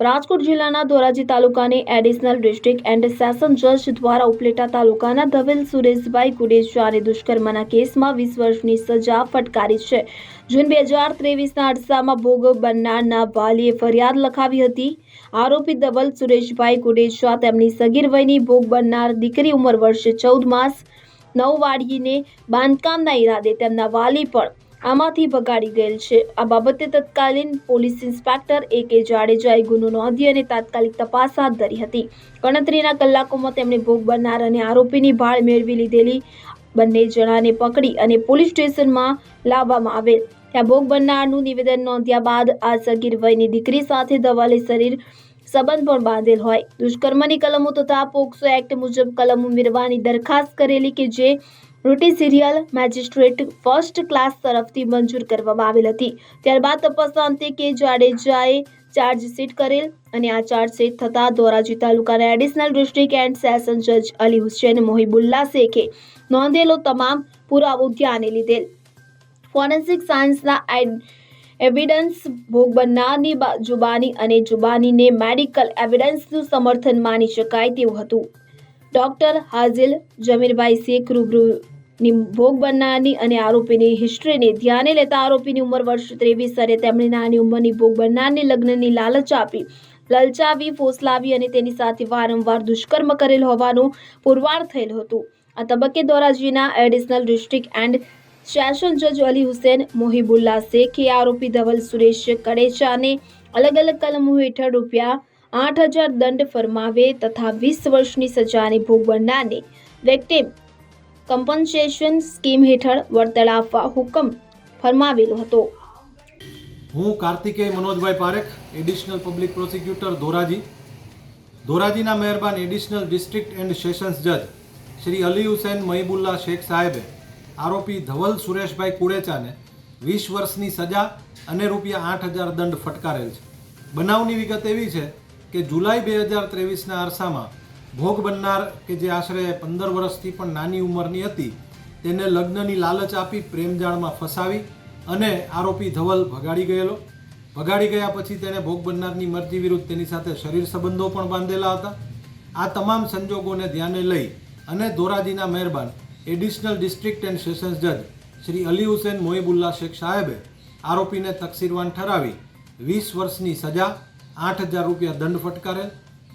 રાજકોટ જિલ્લાના ધોરાજી તાલુકાની additional district and session જજ દ્વારા ઉપલેટા તાલુકાના ધવેલ સુરેશભાઈ ગુડેજાને દુષ્કર્મના કેસમાં વીસ વર્ષની સજા ફટકારી છે. જૂન બે હજાર ત્રેવીસના અરસામાં ભોગ બનનારના વાલીએ ફરિયાદ લખાવી હતી. આરોપી ધવલ સુરેશભાઈ ગુડેજા તેમની સગીર વયની ભોગ બનનાર દીકરી ઉંમર વર્ષે ચૌદ માસ, નવ વાળીને બાંધકામના ઈરાદે તેમના વાલી પણ આમાંથી ભગાડી ગયેલ છે. આ બાબતે તત્કાલીન પોલીસ ઇન્સ્પેક્ટર એ કે જાડેજાએ ગુનો નોંધી અને તાત્કાલિક તપાસ હાથ ધરી હતી. ગણતરીના કલાકોમાં તેમણે ભોગ બનનાર અને આરોપીની ભાળ મેળવી લીધેલી બંને જણાને પકડી અને પોલીસ સ્ટેશનમાં લાવવામાં આવેલ. ત્યાં ભોગ બનનારનું નિવેદન નોંધ્યા બાદ આ સગીર વયની દીકરી સાથે દવાલે શરીર સંબંધ પણ બાંધેલ હોય. દુષ્કર્મની કલમો તથા પોક્સો એક્ટ મુજબ કલમ ઉમેરવાની દરખાસ્ત કરેલી કે જે રૂટી સિરિયલ મેજિસ્ટ્રેટ ફર્સ્ટ ક્લાસ તરફથી મંજૂર કરવામાં આવેલ હતી. ત્યારબાદ તપાસના અંતે કે જાડેજાએ ચાર્જશીટ કરેલ અને આ ચાર્જશીટ થતાં ધોરાજી તાલુકાના એડિશનલ ડિસ્ટ્રિક્ટ એન્ડ સેશન જજ અલી હુસેન મોહિબુલ્લા શેખે નોંધેલો તમામ પુરાવો ધ્યાને લીધેલ. ફોરેન્સિક સાયન્સના એવિડન્સ ભોગ બનનારની જુબાની અને જુબાનીને મેડિકલ એવિડન્સનું સમર્થન માની શકાય તેવું હતું. ડોક્ટર હાઝિલ જમીરભાઈ શેખ રૂબરૂની ભોગ બનનારની અને આરોપીની હિસ્ટ્રીને ધ્યાને લેતા આરોપીની ઉંમર વર્ષ ત્રેવીસ અને તેમણે નાની ઉંમરની ભોગ બનનારને લગ્નની લાલચ આપી. લલચાવી, ફોસલાવી અને તેની સાથે વારંવાર દુષ્કર્મ કરેલ હોવાનું પુરવાર થયેલ હતું. આ તબક્કે ધોરાજીના એડિશનલ ડિસ્ટ્રિક્ટ એન્ડ સેશન જજ અલી હુસેન, મોહિબુલ્લા શેખે આરોપી ધવલ સુરેશ કડેચાને અલગ અલગ કલમો હેઠળ રૂપિયા આઠ હજાર દંડ ફરમાવે તથા વીસ વર્ષની સજાને ભોગ બનનારને વિક્ટિમ કમ્પન્સેશન સ્કીમ હેઠળ વળતર આપવા હુકમ ફરમાવેલો હતો. હું કાર્તિકેય મનોજભાઈ Parekh additional public prosecutor Dhoraji. ધોરાજીના મહેરબાન એડિશનલ ડિસ્ટ્રિક્ટ એન્ડ સેશન્સ જજ શ્રી અલી હુસૈન મહીબુલ્લા શેખ સાહેબે આરોપી ધવલ સુરેશભાઈ કુડેચાને વીસ વર્ષની સજા અને રૂપિયા આઠ હજાર દંડ ફટકારેલ છે. બનાવની વિગત એવી છે કે જુલાઈ બે હજાર ત્રેવીસના અરસામાં ભોગ બનનાર કે જે આશરે પંદર વર્ષથી પણ નાની ઉંમરની હતી, તેને લગ્નની લાલચ આપી પ્રેમજાળમાં ફસાવી અને આરોપી ધવલ ભગાડી ગયેલો. ભગાડી ગયા પછી તેને ભોગ બનનારની મરજી વિરુદ્ધ તેની સાથે શરીર સંબંધો પણ બાંધેલા હતા. આ તમામ સંજોગોને ધ્યાને લઈ અને ધોરાજીના મહેરબાન એડિશનલ ડિસ્ટ્રિક્ટ એન્ડ સેશન્સ જજ શ્રી અલી હુસેન મોહિબુલ્લા શેખ સાહેબે આરોપીને તકસીરવાન ઠરાવી વીસ વર્ષની સજા, આઠ હજાર રૂપિયા દંડ ફટકારેલ.